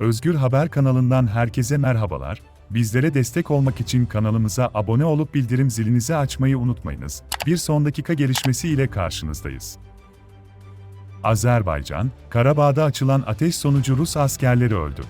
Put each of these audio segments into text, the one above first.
Özgür Haber kanalından herkese merhabalar. Bizlere destek olmak için kanalımıza abone olup bildirim zilinizi açmayı unutmayınız. Bir son dakika gelişmesi ile karşınızdayız. Azerbaycan, Karabağ'da açılan ateş sonucu Rus askerleri öldü.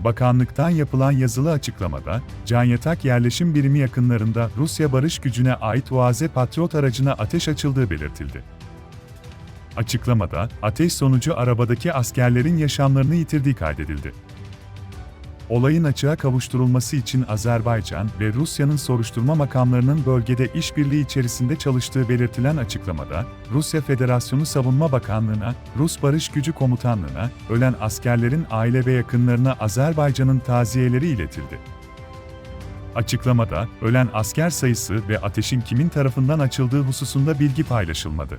Bakanlıktan yapılan yazılı açıklamada, Can Yatak yerleşim birimi yakınlarında Rusya barış gücüne ait Uaze Patriot aracına ateş açıldığı belirtildi. Açıklamada, ateş sonucu arabadaki askerlerin yaşamlarını yitirdiği kaydedildi. Olayın açığa kavuşturulması için Azerbaycan ve Rusya'nın soruşturma makamlarının bölgede işbirliği içerisinde çalıştığı belirtilen açıklamada, Rusya Federasyonu Savunma Bakanlığı'na, Rus Barış Gücü Komutanlığı'na, ölen askerlerin aile ve yakınlarına Azerbaycan'ın taziyeleri iletildi. Açıklamada, ölen asker sayısı ve ateşin kimin tarafından açıldığı hususunda bilgi paylaşılmadı.